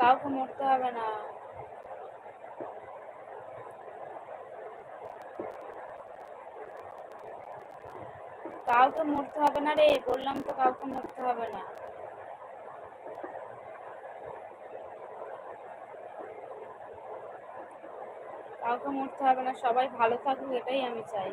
কাউকে মরতে হবে না। কাউকে মরতে হবে না রে, বললাম তো কাউকে মরতে হবে না। কাউকে মরতে হবে না, সবাই ভালো থাকুক, এটাই আমি চাই।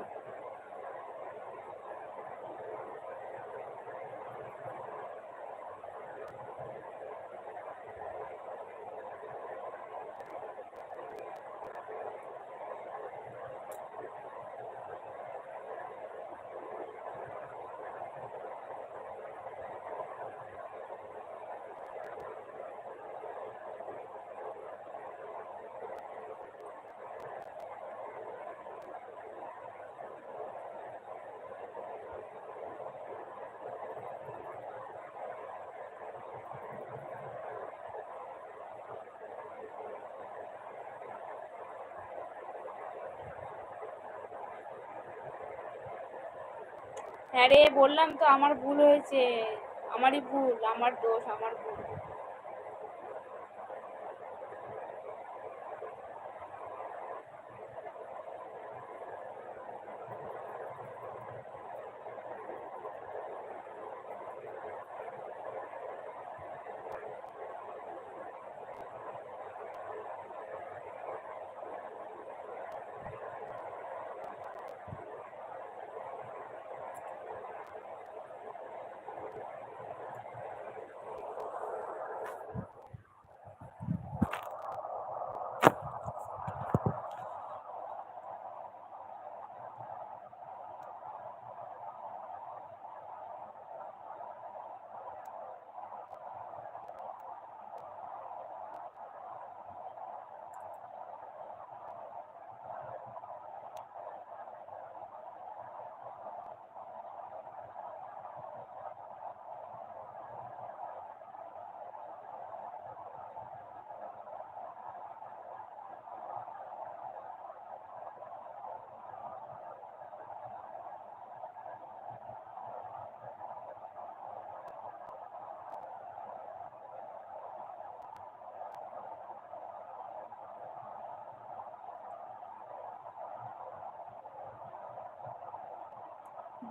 হ্যাঁ রে বললাম তো আমার ভুল হয়েছে। আমারই ভুল আমার দোষ আমার ভুল।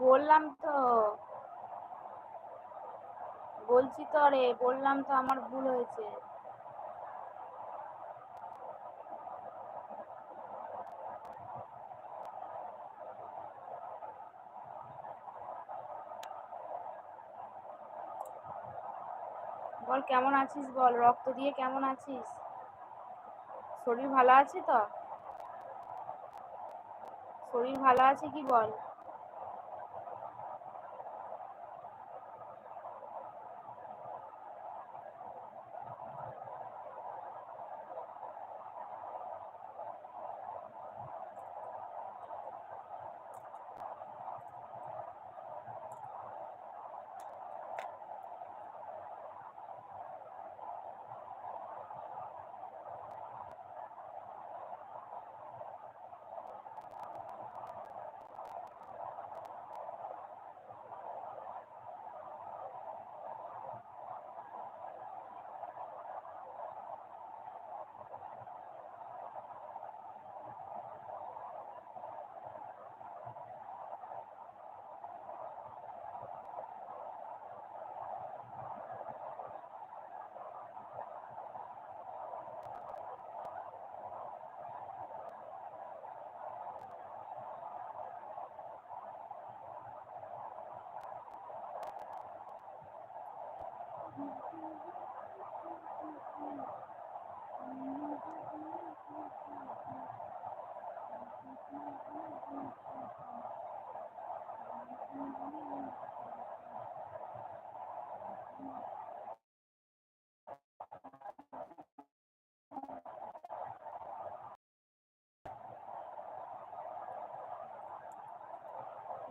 বললাম তো। বলছি তো রে, বললাম তো আমার ভুল হয়েছে। বল, কেমন আছিস বল? রক্ত দিয়ে কেমন আছিস? শরীর ভালো আছে তো? শরীর ভালো আছে কি বল?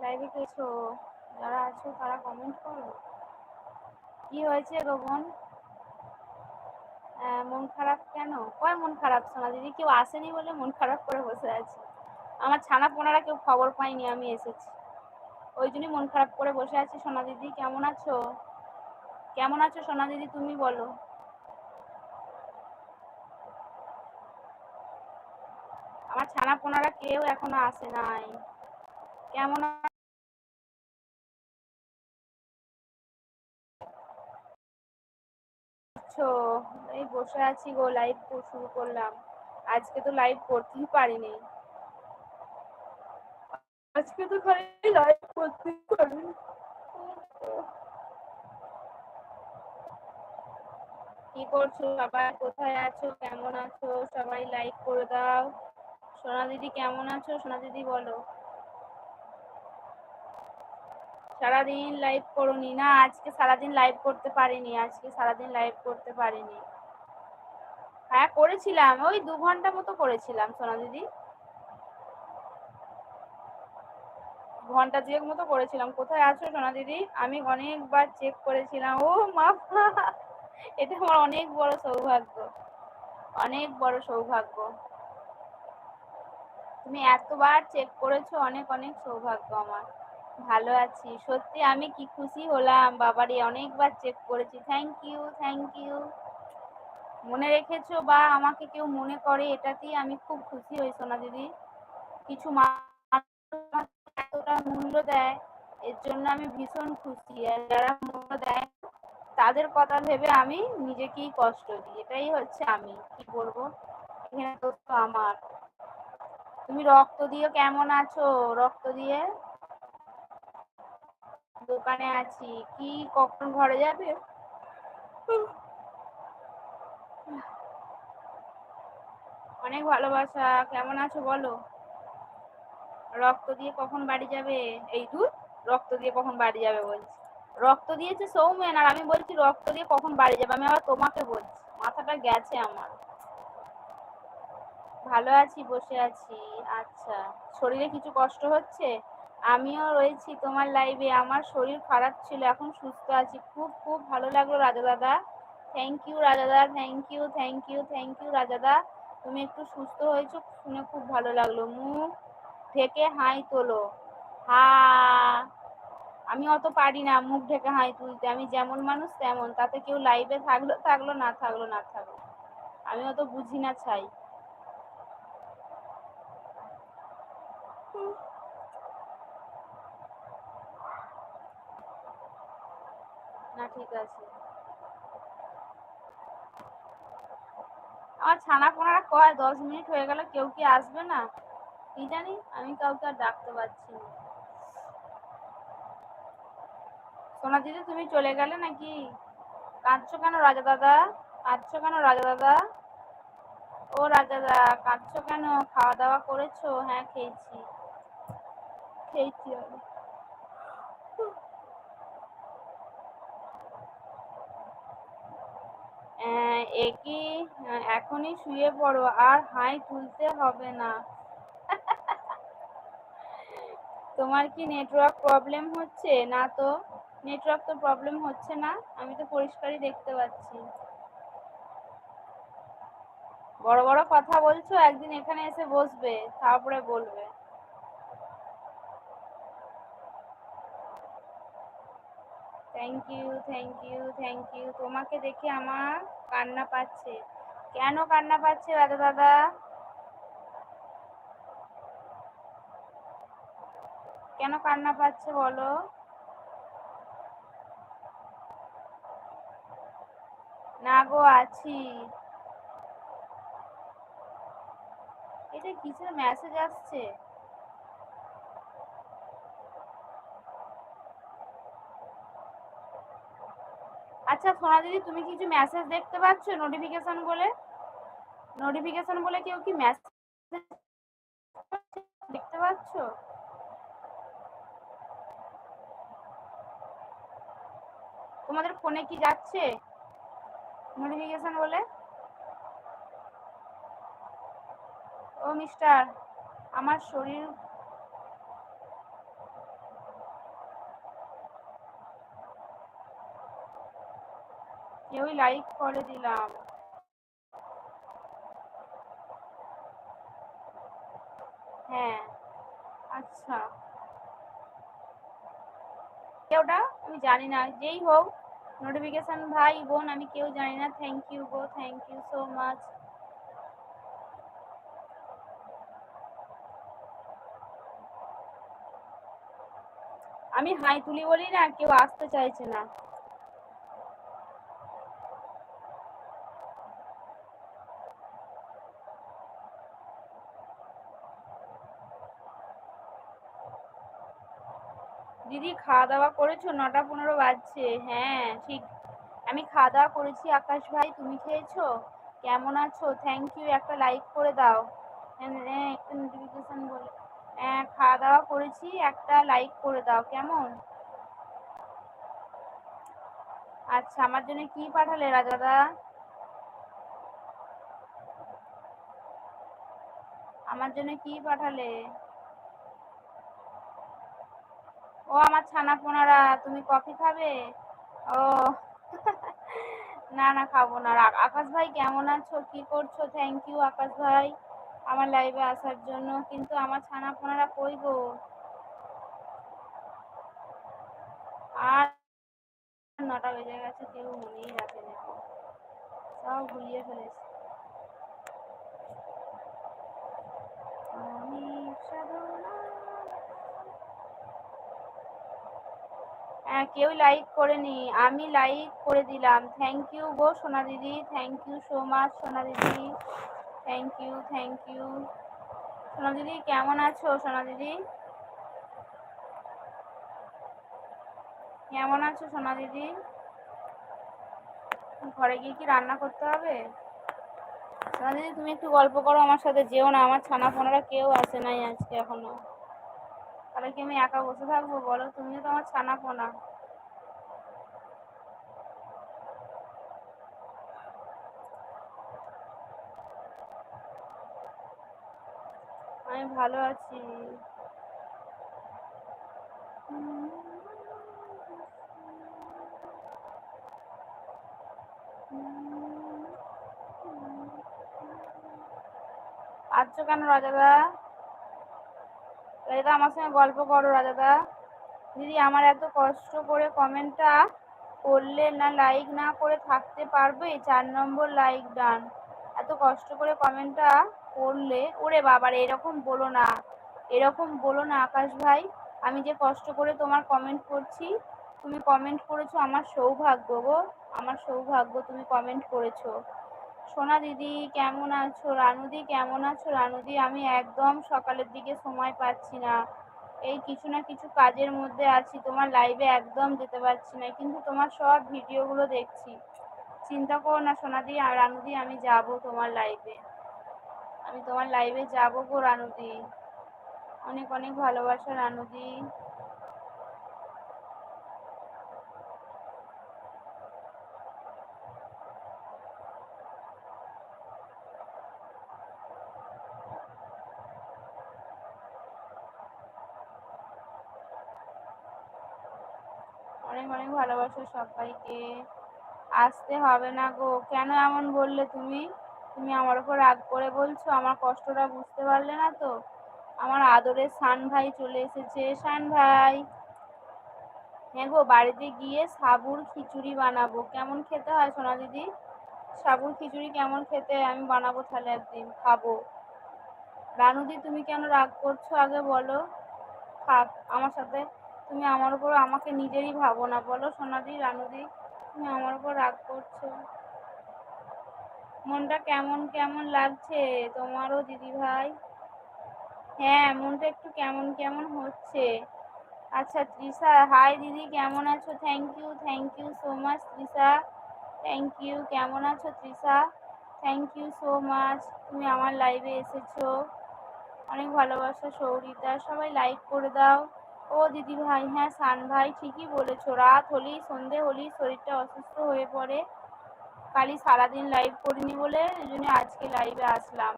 লাইভে কেছো যারা আছো তারা কমেন্ট করো। কি হয়েছে গো বোন? মন খারাপ কেন? কয় মন খারাপ সোনা? দিদি কেউ আসেনি বলে মন খারাপ করে বসে আছি। আমার ছানা পোনারা কেউ খবর পাইনি আমি এসেছি। ওই জন্যই মন খারাপ করে বসে আছি সোনা দিদি। কেমন আছো? কেমন আছো সোনা দিদি, তুমি বলো। আমার ছানা পোনারা কেউ এখনও আসে নাই। কেমন এই বসে আছি গো লাইভ শুরু করলাম। আজকে তো লাইভ করতেই পারিনি। আজকে তো খালি লাইভ করতেই পারিনি। কি করছ? সবাই কোথায় আছো? কেমন আছো? সবাই লাইক করে দাও। সোনা দিদি কেমন আছো? সোনা দিদি বলো। সারাদিন লাইভ করুনি না? আজকে সারাদিন লাইভ করতে পারিনি। আজকে সারাদিন লাইভ করতে পারিনি। হ্যাঁ করেছিলাম। ওই দু ঘণ্টা মতো করেছিলাম, সোনা দিদি। ঘণ্টা দুয়েক মতো করেছিলাম। কোথায় আছো, সোনা দিদি? আমি অনেকবার চেক করেছিলাম। ও মা, এটা আমার অনেক বড় সৌভাগ্য। অনেক বড় সৌভাগ্য। তুমি এতবার চেক করেছ, অনেক অনেক সৌভাগ্য আমার। ভালো আছি। সত্যি আমি কি খুশি হলাম? বাবারে, অনেকবার চেক করেছি। থ্যাংক ইউ থ্যাংক ইউ মনে রেখেছো বা আমাকে কেউ মনে করে, এটাতেই আমি খুব খুশি হই সোনা দিদি। কিছু এতটা মূল্য দেয়, এর জন্য আমি ভীষণ খুশি। আর যারা মূল্য দেয়, তাদের কথা ভেবে আমি নিজেকেই কষ্ট দিই। এটাই হচ্ছে আমি, কি বলব? এখানে তো আমার। তুমি রক্ত দিয়ে কেমন আছো? রক্ত দিয়ে? দোকানে আছি। কি, কখন ঘরে যাবে? অনেক ভালোবাসা। কেমন আছো বলো? রক্ত দিয়ে কখন বাড়ি যাবে? এই দূর রক্ত দিয়ে কখন বাড়ি যাবে বলছি। রক্ত দিয়েছে সৌমেন, আর আমি বলছি রক্ত দিয়ে কখন বাড়ি যাবে? আমি আবার তোমাকে বলছি, মাথাটা গেছে আমার। ভালো আছি, বসে আছি। আচ্ছা শরীরে কিছু কষ্ট হচ্ছে? আমিও রয়েছি তোমার লাইভে আমার শরীর খারাপ ছিল, এখন সুস্থ আছি। খুব খুব ভালো লাগল রাজা দাদা থ্যাংক ইউ রাজা দাদা thank you thank you thank you Raja দা তুমি একটু সুস্থ হয়েছো, শুনে খুব ভালো লাগল। মুখ থেকে হাই তোলো। হা। আমি অত পারি না মুখ ঢেকে হাই তুলতে। আমি যেমন মানুষ তেমন। তাতে কেউ লাইভে থাকল থাকল, না থাকল না থাকল। আমি অত বুঝি না ছাই। না, ঠিক আছে। আমার ছানা পোনারা কয়? দশ মিনিট হয়ে গেল, কেউ কি আসবে না? কি জানি, আমি কাউকে আর ডাকতে পারছি না। সোনা দিদি, তুমি চলে গেলে নাকি? কাঁদছো কেন রাজা দাদা? কাঁদছো কেন রাজা দাদা? ও রাজা দাদা কাঁদছো কেন? খাওয়া দাওয়া করেছ? হ্যাঁ খেয়েছি। খেয়েছি আমি। একই এখনই শুয়ে পড়ো, আর হাই তুলতে হবে না। তোমার কি নেটওয়ার্ক প্রবলেম হচ্ছে? না তো নেটওয়ার্ক তো প্রবলেম হচ্ছে না। আমি তো পরিষ্কারই দেখতে পাচ্ছি। বড় বড় কথা বলছো, একদিন এখানে এসে বসবে, তারপরে বলবে। Thank you thank you thank you তোমাকে দেখে আমার কান্না পাচ্ছে। কেন কান্না পাচ্ছে রাজা দাদা? কেন কান্না পাচ্ছে বলো? না গো, আছি। এটা কিসের মেসেজ আসছে? আচ্ছা সোনা দিদি, তুমি কিছু মেসেজ দেখতে পাচ্ছ নোটিফিকেশন বলে? নোটিফিকেশন বলে কেউ কি মেসেজ দেখতে পাচ্ছ? তোমাদের ফোনে কি যাচ্ছে? নোটিফিকেশন বলে? ও মিস্টার আমার শরীর কেউই লাইক করে দিলাম। হ্যাঁ আচ্ছা। কেউটা আমি জানি না, যেই হোক নোটিফিকেশন ভাই, বোন, আমি কেউ জানি না থ্যাংক ইউ গো থ্যাংক ইউ সো মাচ আমি হাই তুলি বলি না, কেউ আসতে চাইছে না। খাওয়া দাওয়া করেছ? নটা পনেরো বাজছে। হ্যাঁ ঠিক। আমি খাওয়া দাওয়া করেছি আকাশ ভাই। তুমি খেয়েছো? কেমন আছো? থ্যাংক ইউ একটা লাইক করে দাও। হ্যাঁ, একটা নোটিফিকেশন বলে। হ্যাঁ খাওয়া দাওয়া করেছি একটা লাইক করে দাও। কেমন? আচ্ছা আমার জন্য কি পাঠালে রাজাদা আমার জন্য কি পাঠালে? ও আমার ছানা পোনারা তুমি কফি খাবে? ও, না না, খাব না। আকাশ ভাই, কেমন আছো? কি করছ? থ্যাংক ইউ আকাশ ভাই। আমার লাইভে আসার জন্য। কিন্তু আমার ছানা পোনারা কই গো? আর নটা বেজে গেছে, কেউ মনেই রাখে না। সব ঘুরিয়ে ফেলেছে। আমি কেউ লাইক করেনি। আমি লাইক করে দিলাম। থ্যাংক ইউ গো সোনা দিদি। থ্যাংক ইউ সো মাচ সোনা দিদি। থ্যাংক ইউ থ্যাংক ইউ সোনা দিদি, কেমন আছো? সোনা দিদি? কেমন আছো সোনা দিদি? ঘরে গিয়ে কি রান্না করতে হবে? সোনা দিদি, তুমি একটু গল্প করো, আমার সাথে যেও না। আমার ছানা ফোনারা কেউ আসে নাই আজকে এখনও। তাহলে কি আমি একা বসে থাকব? বলো তুমি তো আমার ছানা পোনা আমি ভালো আছি। আচ্ছা কেন রাজাদা? রাজাদা আমার সঙ্গে গল্প করো রাজাদা। দিদি, আমার এত কষ্ট করে কমেন্টটা করলে না লাইক না করে থাকতে পারবে? চার নম্বর লাইক ডান এত কষ্ট করে কমেন্টটা করলে, ওরে বাবার এরকম বলো না। এরকম বলো না, আকাশ ভাই। আমি যে কষ্ট করে তোমার কমেন্ট করছি, তুমি কমেন্ট করেছ আমার সৌভাগ্য গো। আমার সৌভাগ্য তুমি কমেন্ট করেছ। সোনা দিদি, কেমন আছো? রানুদি কেমন আছো? রানুদি আমি একদম সকালের দিকে সময় পাচ্ছি না। এই কিছু না কিছু কাজের মধ্যে আছি। তোমার লাইভে একদম যেতে পারছি না। কিন্তু তোমার সব ভিডিওগুলো দেখছি। চিন্তা করো না সোনাদি আর রানুদি আমি যাব তোমার লাইভে আমি তোমার লাইভে যাব গো রানুদি অনেক অনেক ভালোবাসা রানুদি অনেক অনেক সবাইকে? আসতে হবে না গো। কেন এমন বললে তুমি? তুমি আমার উপর রাগ করে বলছো, আমার কষ্টটা বুঝতে পারলে না তো? আমার আদরের সান ভাই চলে এসেছে। সান ভাই। হ্যাঁ গো, বাড়িতে গিয়ে সাবুর খিচুড়ি বানাবো। কেমন খেতে হয় সোনা দিদি? সাবুর খিচুড়ি কেমন খেতে আমি বানাবো তাহলে একদিন, খাব। রানুদি, তুমি কেন রাগ করছ আগে বলো? থাক, আমার সাথে তুমি আমার উপর আমাকে নিজেরই ভাবো না বলো, সোনাদি, রানুদি, তুমি আমার উপর রাগ করছ। মনটা কেমন কেমন লাগছে তোমারও, দিদি ভাই? হ্যাঁ মনটা একটু কেমন কেমন হচ্ছে? আচ্ছা তৃষা হাই দিদি, কেমন আছো? Thank you thank you so much Trisha thank you কেমন আছো Trisha thank you so much তুমি আমার লাইভে এসেছ। অনেক ভালোবাসা, সৌরিতা, সবাই লাইক করে দাও। ও দিদি ভাই হ্যাঁ সান ভাই, ঠিকই বলেছ। রাত হলেই সন্ধে হলেই শরীরটা অসুস্থ হয়ে পড়ে। কালি সারাদিন লাইভ করিনি বলে এই জন্য আজকে লাইভে আসলাম।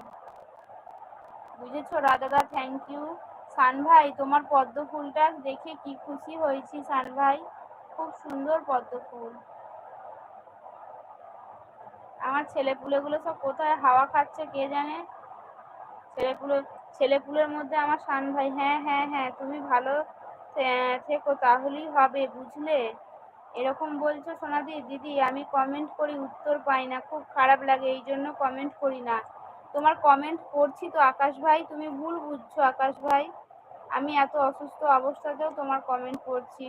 বুঝেছ রাজাদা থ্যাংক ইউ সান ভাই, তোমার পদ্ম ফুলটা দেখে কি খুশি হয়েছি সান ভাই। খুব সুন্দর পদ্ম ফুল। আমার ছেলেপুলেগুলো সব কোথায় হাওয়া খাচ্ছে কে জানে? ছেলেপুলে ছেলেপুলের মধ্যে আমার সান ভাই হ্যাঁ হ্যাঁ হ্যাঁ তুমি ভালো থেকো, তাহলেই হবে, বুঝলে? এরকম বলছো সোনাদি, দিদি, আমি কমেন্ট করি, উত্তর পাই না, খুব খারাপ লাগে, এই জন্য কমেন্ট করি না। তোমার কমেন্ট করছি তো, আকাশ ভাই, তুমি ভুল বুঝছ, আকাশ ভাই। আমি এত অসুস্থ অবস্থাতেও তোমার কমেন্ট পড়ছি